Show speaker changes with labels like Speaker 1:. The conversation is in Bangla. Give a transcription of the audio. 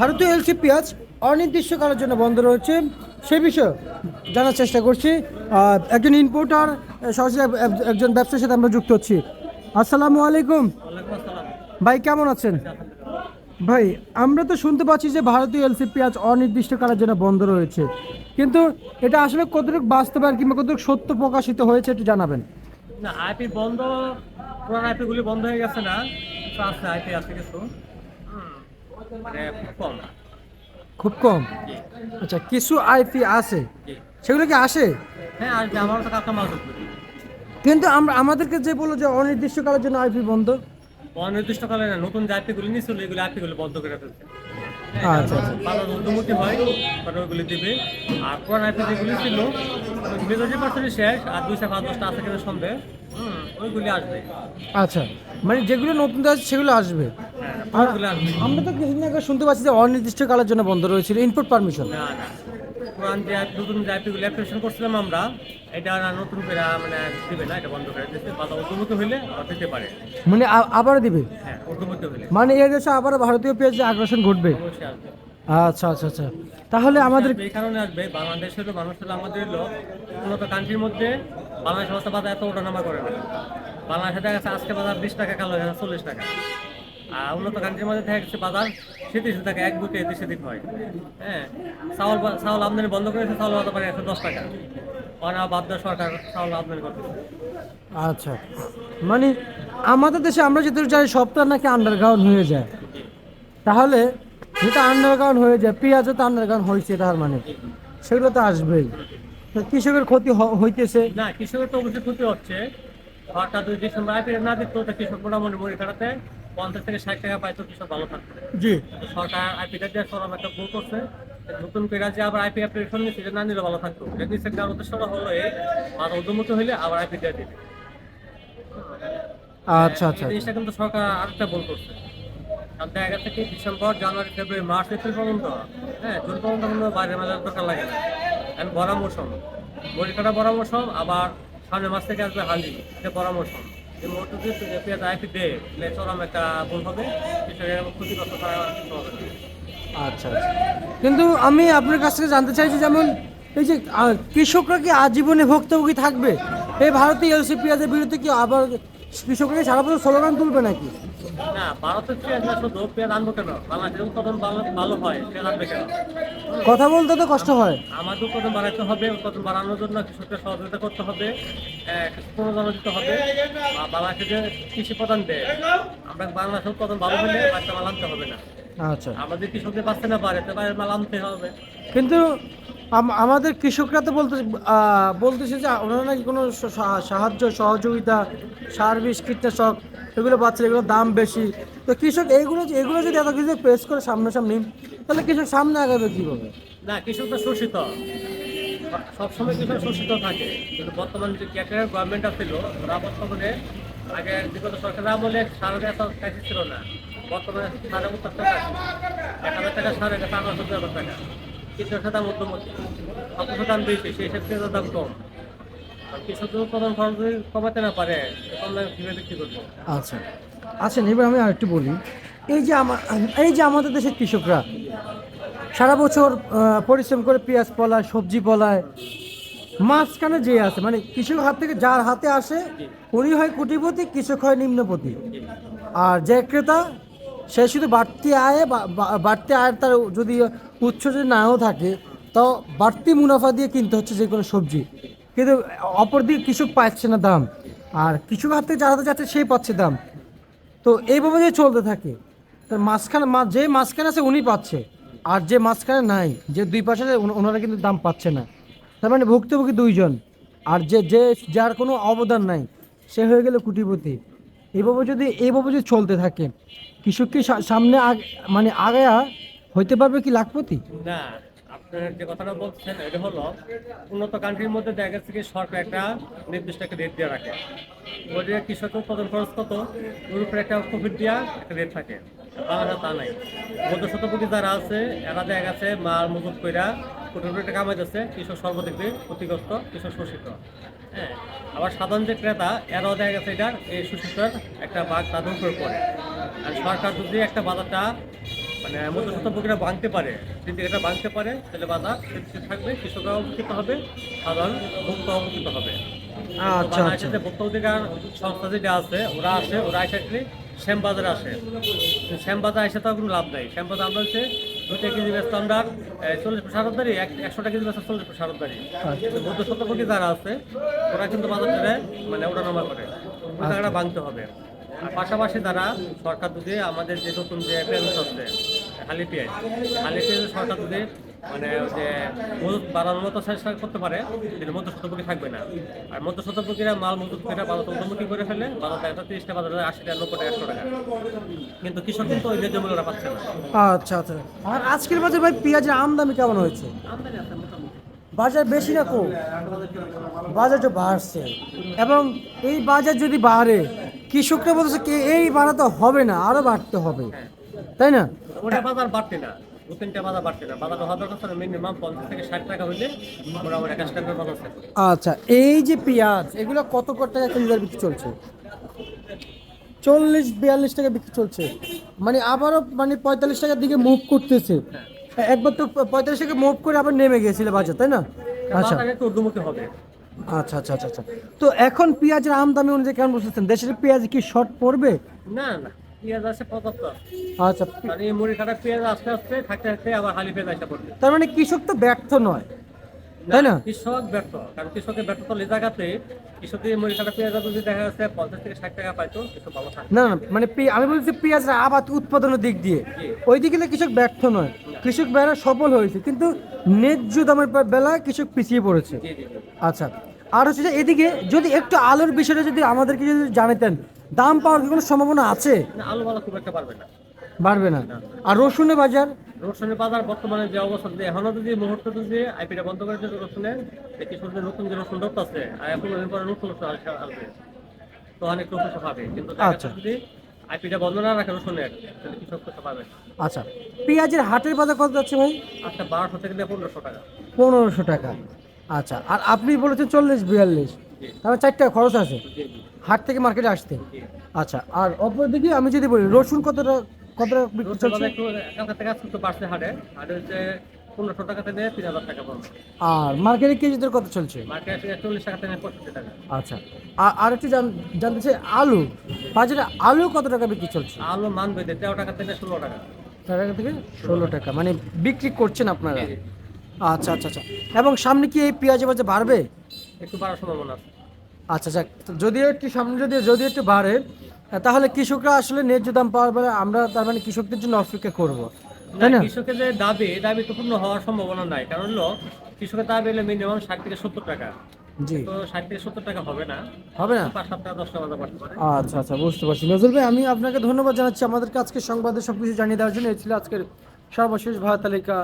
Speaker 1: ভারতীয় এলসি পেঁয়াজ অনির্দিষ্টকালের জন্য বন্ধ রয়েছে। সে বিষয়ে জানার চেষ্টা করছি। একজন ইম্পোর্টার সরাসরি এক- এক- একজন ব্যবসার সাথে আমরা যুক্ত হচ্ছি। আসসালামু আলাইকুম। ভাই কেমন আছেন? ভাই আমরা তো শুনতে পাচ্ছি যে ভারতীয় এলসি পেঁয়াজ অনির্দিষ্টকালের জন্য বন্ধ রয়েছে। কিন্তু এটা আসলে কতটুকু বাস্তবায়ন কিংবা কতটুকু সত্য প্রকাশিত হয়েছে একটু জানাবেন।
Speaker 2: না আইপি বন্ধ পুরান আইপি গুলি বন্ধ হয়ে গেছে না। আইপি আছে কিছু। কম।
Speaker 1: খুব কম? আচ্ছা কিছু আইপি আছে? সেগুলো কি আসে?
Speaker 2: হ্যাঁ আমারও তো
Speaker 1: কিন্তু আমরা আমাদেরকে যে বলল যে অনির্দিষ্টকালের জন্য আইপি বন্ধ।
Speaker 2: অনির্দিষ্টকালে না নতুন যে আইপি গুলি নিয়েছিল এগুলো আইপি গুলো বন্ধ করে ফেলছে।
Speaker 1: আচ্ছা।
Speaker 2: ভালো হয় ওইগুলি দেবে। আর পুরান আইপি যেগুলি ছিল মেজরিটি পার্সেন্ট শেষ আর দুইশো পাঁচ দশটা আছে কিনা সন্দেহ। ওইগুলি আসবে।
Speaker 1: আচ্ছা মানে যেগুলো নতুন আছে সেগুলো আসবে।
Speaker 2: হ্যাঁ
Speaker 1: আর আমরা তো কিছুদিন আগে শুনতে পাচ্ছি যে অনির্দিষ্ট কালের জন্য বন্ধ রয়েছিল ইনপুট পারমিশন
Speaker 2: না না। পুরান যে নতুন যে আইপিগুলো অ্যাপ্লিকেশন করছিলাম আমরা এটা আর নতুন করে মানে দিবে না এটা বন্ধ করে দিচ্ছে বাধা উদ্যমিত হইলে আবার দিতে পারে।
Speaker 1: মানে আবার দিবে?
Speaker 2: হ্যাঁ উদ্যমিত হইলে।
Speaker 1: মানে এর দেশে আবার ভারতীয় পেঁয়াজে আগ্রাসন ঘটবে? আচ্ছা আচ্ছা আচ্ছা। তাহলে আমাদের
Speaker 2: এই কারণে আসবে বাংলাদেশের মানুষ হলো আমাদের লোক উন্নত কান্ট্রির মধ্যে বাংলাদেশ অবস্থা বাজার এত ওঠানামা করে না। বাংলাদেশে দেখা আজকে বাজার বিশ টাকা কালো চল্লিশ টাকা। আর উন্নত কান্ট্রির মধ্যে দেখা গেছে বাজার সেতিশ থাকে এক বুকে এদিক সেদিক হয়। হ্যাঁ চাউল চাউল আমদানি বন্ধ করেছে চাউল বাজার পারে একশো দশ টাকা। অনা বাধ্য সরকার চাউল আমদানি করতেছে।
Speaker 1: আচ্ছা। মানে আমাদের দেশে আমরা যেহেতু জানি সপ্তাহ নাকি আন্ডারগ্রাউন্ড হয়ে যায়। তাহলে যেটা আন্ডারগ্রাউন্ড হয়ে যায় পেঁয়াজও তো আন্ডারগ্রাউন্ড হয়েছে তার মানে। সেগুলো তো আসবেই। কৃষকের ক্ষতি হইতেছে।
Speaker 2: না কৃষকের তো অবশ্যই ক্ষতি হচ্ছে। সরকার যদি ডিসেম্বর আইপিএল না দিত তো কৃষক মোটামুটি মরি কাটাতে পঞ্চাশ থেকে ষাট টাকা পাইতো কৃষক ভালো থাকতো।
Speaker 1: জি।
Speaker 2: সরকার আইপিটা দিয়ে সরকার একটা ভুল করছে নতুন করে যে আবার আইপি অ্যাপ্লিকেশন নিচ্ছে যে না নিলে ভালো থাকতো। এটা নিচ্ছে উদ্দেশ্য হলো এই আর হইলে আবার আইপি দিবে।
Speaker 1: আচ্ছা আচ্ছা
Speaker 2: জিনিসটা কিন্তু সরকার আরেকটা ভুল করছে। কারণ দেখা গেছে কি December January February March April পর্যন্ত হ্যাঁ জুন পর্যন্ত কোনো বাইরে মেলার দরকার লাগে না। এখন বড় মৌসুম। বড়ি কাটা বড় মৌসুম আবার সামনে মাস থেকে আসবে হালি এটা বড় মৌসুম।
Speaker 1: আচ্ছা আচ্ছা। কিন্তু আমি আপনার কাছ থেকে জানতে চাইছি যেমন এই যে কৃষকরা কি আজীবনে ভুক্তভোগী থাকবে? এই ভারতীয় এলসি পেঁয়াজের বিরুদ্ধে কি আবার কৃষকরা সারা বছর স্লোগান তুলবে নাকি?
Speaker 2: না ভারতের পেঁয়াজ না শুধু পেঁয়াজ আনব কেন? বাংলাদেশের উৎপাদন ভালো ভালো হয় পেঁয়াজ আনবে কেন?
Speaker 1: কথা বলতে তো কষ্ট হয়।
Speaker 2: আমাদের উৎপাদন বাড়াতে হবে উৎপাদন বাড়ানোর জন্য কৃষকদের সহযোগিতা করতে হবে প্রণোদনা দিতে হবে বাংলাদেশে যে কৃষি প্রধান দেয় আমরা বাংলাদেশের উৎপাদন ভালো হলে বাচ্চা মাল আনতে হবে না।
Speaker 1: আচ্ছা।
Speaker 2: আমাদের কৃষকদের বাঁচতে না পারে তো মাল আনতে হবে।
Speaker 1: কিন্তু আমাদের কৃষকরা তো বলতে বলতেছে যে ওনারা নাকি কোনো সাহায্য, সহযোগিতা সার বিষ কীটনাশক, এগুলো পাচ্ছে এগুলোর দাম বেশি। তো কৃষক এইগুলো এগুলো যদি এত কিছু প্রেস করে সামনাসামনি, তাহলে কৃষক সামনে আগাবে কীভাবে?
Speaker 2: না কৃষকরা শোষিত। সবসময় কৃষক শোষিত থাকে। কিন্তু বর্তমান যে ক্যাটারের গভর্নমেন্ট ছিল, ওরা বর্তমানে আগে বিগত সরকার আমলে সারের ছিল না। বর্তমানে সাড়ে উত্তর টাকা এক হাজার টাকা সাড়ে গেছে আঠারোশো টাকা। দাম মধ্যমতি সবকিছু দাম বেশি সেই হিসাবে দাম কম। উৎপাদন খরচ কমাতে না পারে তখন কীভাবে বিক্রি করব
Speaker 1: আচ্ছা। আচ্ছা এবার আমি আরেকটু বলি। এই যে আমার এই যে আমাদের দেশের কৃষকরা সারা বছর পরিশ্রম করে পেঁয়াজ পলায় সবজি পলায় মাঝখানে যে আছে মানে কৃষক হাত থেকে যার হাতে আসে উনি হয় কোটিপতি কৃষক হয় নিম্নপতি। আর যে ক্রেতা সে শুধু বাড়তি আয়ে বাড়তি আয়ের তার যদি উৎস যদি নাও থাকে তো বাড়তি মুনাফা দিয়ে কিনতে হচ্ছে যে কোনো সবজি। কিন্তু অপরদিকে কৃষক পাচ্ছে না দাম। আর কৃষক হাত যারা যাচ্ছে, সেই পাচ্ছে দাম। তো এইভাবে যে চলতে থাকে, তার মাঝখানে যে মাঝখানে আছে, উনি পাচ্ছে। আর যে মাঝখানে নাই, যে দুই পাশে ওনারা কিন্তু দাম পাচ্ছে না। তার মানে ভুক্তভোগী দুইজন। আর যে যে যার কোনো অবদান নাই, সে হয়ে গেল কুটিপতি এইভাবে যদি এইভাবে যদি চলতে থাকে, কৃষককে সামনে আগ- মানে আগায়া হইতে পারবে কি লাখপতি?
Speaker 2: না, আপনার যে কথাটা বলছেন, এটা হলো উন্নত কান্ট্রির মধ্যে দেখা গেছে কি সরকার একটা নির্দিষ্ট একটা রেট দিয়ে রাখে। ওই যে কৃষকের উৎপাদন খরচ কত, ওর উপরে একটা প্রফিট দেওয়া একটা রেট থাকে। বাংলাদেশে তা নাই। মধ্যশতপতি যারা আছে, এরা দেখা গেছে মাল মজুত কইরা কোটি কোটি কামাইতেছে, কৃষক সর্বদিক দিয়ে ক্ষতিগ্রস্ত, কৃষক শোষিত। হ্যাঁ আবার সাধারণ যে ক্রেতা, এরাও দেখা গেছে এটার এই শোষিতর একটা ভাগ তাদের উপরে পড়ে। আর সরকার যদি একটা বাজারটা মানে মধ্যস্বত্বভোগীরা ভাঙতে পারে। সিন্ডিকেটটা ভাঙতে পারে তাহলে বাজার স্থিতিশীল থাকবে কৃষকরা উপকৃত হবে সাধারণ ভোক্তা উপকৃত হবে।
Speaker 1: আচ্ছা আচ্ছা।
Speaker 2: ভোক্তা অধিকার সংস্থা যেটা আছে ওরা আসে ওরা এসে actually শ্যাম বাজারে আসে। শ্যাম বাজার এসে তো কোনো লাভ নাই। শ্যাম বাজার আমরা হচ্ছে দুইটা কেজি বেচতে আমরা চল্লিশ সারদারি একশো টাকা কেজি বেচতে চল্লিশ সারদারি কিন্তু মধ্য শতপক্ষী যারা আছে ওরা কিন্তু বাজারে মানে ওঠানামা করে। ওই টাকাটা ভাঙতে হবে। পাশাপাশি তারা সরকার দুধে আমাদের যে নতুন যে পেঁয়াজ আছে হালি পেঁয়াজ পেঁয়াজ সরকার দুধে মানে যে মজুত বাড়ানোর মতো চেষ্টা করতে পারে কিন্তু মধ্য শতপক্ষী থাকবে না। আর মধ্য শতপক্ষীরা মাল মজুত করে বাজার উন্নতি করে ফেলে বাজার টাকা তিরিশটা বাজারে আশি টাকা নব্বই টাকা একশো টাকা। কিন্তু কৃষক কিন্তু ওই ন্যায্য মূল্যটা পাচ্ছে না।
Speaker 1: আচ্ছা আচ্ছা। আর আজকের বাজারে ভাই পেঁয়াজের আমদানি কেমন হয়েছে?
Speaker 2: আমদানি আছে মোটামুটি।
Speaker 1: বাজার বেশি না কম? বাজার তো বাড়ছে। এবং এই বাজার যদি বাড়ে কৃষকরা বলছে কি এই বাড়াতে হবে না আরও বাড়তে হবে। তাই না?
Speaker 2: ওটা বাজার বাড়তে না
Speaker 1: আচ্ছা এই যে পেঁয়াজ এগুলো কত কত টাকা কেজি বিক্রি চলছে? চল্লিশ বিয়াল্লিশ টাকা বিক্রি চলছে। মানে আবারও মানে পঁয়তাল্লিশ টাকার দিকে মুভ করতেছে। একবার তো পঁয়তাল্লিশ টাকা মুভ করে আবার নেমে গিয়েছিল বাজার তাই না? আচ্ছা।
Speaker 2: হবে।
Speaker 1: আচ্ছা আচ্ছা আচ্ছা আচ্ছা। তো এখন পেঁয়াজের আমদানি অনুযায়ী কেমন বুঝতেছেন? দেশের পেঁয়াজ কি শর্ট পড়বে?
Speaker 2: না না পেঁয়াজ আছে পঁচাত্তর।
Speaker 1: আচ্ছা।
Speaker 2: এই মুড়ি কাটা পেঁয়াজ আস্তে আস্তে থাকতে থাকতে আবার হালি পেঁয়াজ আসা পড়বে।
Speaker 1: তার মানে কৃষক তো ব্যর্থ নয় তাই না?
Speaker 2: কৃষক ব্যর্থ। কারণ কৃষকের ব্যর্থ তো জায়গাতে কৃষকের মুড়ি কাটা পেঁয়াজ যদি দেখা যাচ্ছে পঞ্চাশ থেকে ষাট টাকা পাইতো কৃষক ভালো থাকে
Speaker 1: না না মানে আমি বলছি পেঁয়াজের আবাদ উৎপাদনের দিক দিয়ে। ওই দিকে কৃষক ব্যর্থ নয়। কৃষক বেলা সফল হয়েছে কিন্তু ন্যায্য দামের বেলায় কৃষক পিছিয়ে পড়েছে। আচ্ছা আর হচ্ছে যে এদিকে যদি একটু আলুর বিষয়টা যদি আমাদেরকে যদি জানাতেন দাম পাওয়ার কোনো সম্ভাবনা আছে?
Speaker 2: না, আলু বালা খুব একটা পারবে না।
Speaker 1: বাড়বে না। আর রসুনের বাজার?
Speaker 2: রসুনের বাজার বর্তমানে যে অবস্থা এখনও যদি মুহূর্তে যদি আইপিটা বন্ধ করে দিতে রসুনের কিছু নতুন যে রসুন ডক্ট আছে এখন পরে নতুন রসুন আসবে তো অনেক রসুন পাবে কিন্তু
Speaker 1: আচ্ছা।
Speaker 2: যদি আইপিটা বন্ধ না রাখে রসুনের তাহলে কৃষক কিছু পাবে
Speaker 1: আচ্ছা পেঁয়াজের হাটের বাজার কত যাচ্ছে ভাই?
Speaker 2: আজকে বারোশো থেকে পনেরোশো টাকা।
Speaker 1: পনেরোশো টাকা। আচ্ছা আর আপনি বলেছেন চল্লিশ বিয়াল্লিশ। তাহলে চার টাকা খরচ আছে। হাট থেকে মার্কেটে আসতে। আচ্ছা আর অপরদিকে আমি যদি বলি রসুন কতটা কতটা বিক্রি
Speaker 2: রসুন
Speaker 1: চলছে?
Speaker 2: পনেরোশো টাকা থেকে তিন হাজার টাকা পড়বে
Speaker 1: আর মার্কেটে কেজি দর কত চলছে?
Speaker 2: মার্কেট থেকে চল্লিশ টাকা থেকে পঁয়ষট্টি টাকা।
Speaker 1: আচ্ছা আর একটু জানতে চাই আলু বাজারে আলু কত টাকা বিক্রি চলছে?
Speaker 2: আলু মান বেঁধে তেরো টাকা থেকে ষোলো টাকা।
Speaker 1: তেরো টাকা থেকে ষোলো টাকা মানে বিক্রি করছেন আপনারা। আচ্ছা আচ্ছা আচ্ছা এবং সামনে কি এই পেঁয়াজের বাজার বাড়বে?
Speaker 2: একটু বাড়ার সম্ভাবনা আছে।
Speaker 1: আচ্ছা আচ্ছা তো যদিও একটু সামনে যদি যদি একটু বাড়ে তাহলে কৃষকরা আসলে ন্যায্য দাম পাওয়ার পরে আমরা তার মানে কৃষকদের জন্য অপেক্ষা করব। তাই না?
Speaker 2: কৃষকের যে দাবি দাবি তো পূর্ণ হওয়ার সম্ভাবনা নাই। কারণ হলো কৃষকের দাবি হলে মিনিমাম ষাট থেকে সত্তর টাকা।
Speaker 1: জি।
Speaker 2: তো ষাট থেকে সত্তর টাকা হবে না।
Speaker 1: হবে না?
Speaker 2: পাঁচ সাত টাকা দশ টাকা বাড়তে পারে।
Speaker 1: আচ্ছা আচ্ছা বুঝতে পারছি। নজরুল ভাই আমি আপনাকে ধন্যবাদ জানাচ্ছি। আমাদেরকে আজকে সংবাদে সবকিছু জানিয়ে দেওয়ার জন্য। এই ছিল আজকের সর্বশেষ ভাড়া তালিকা।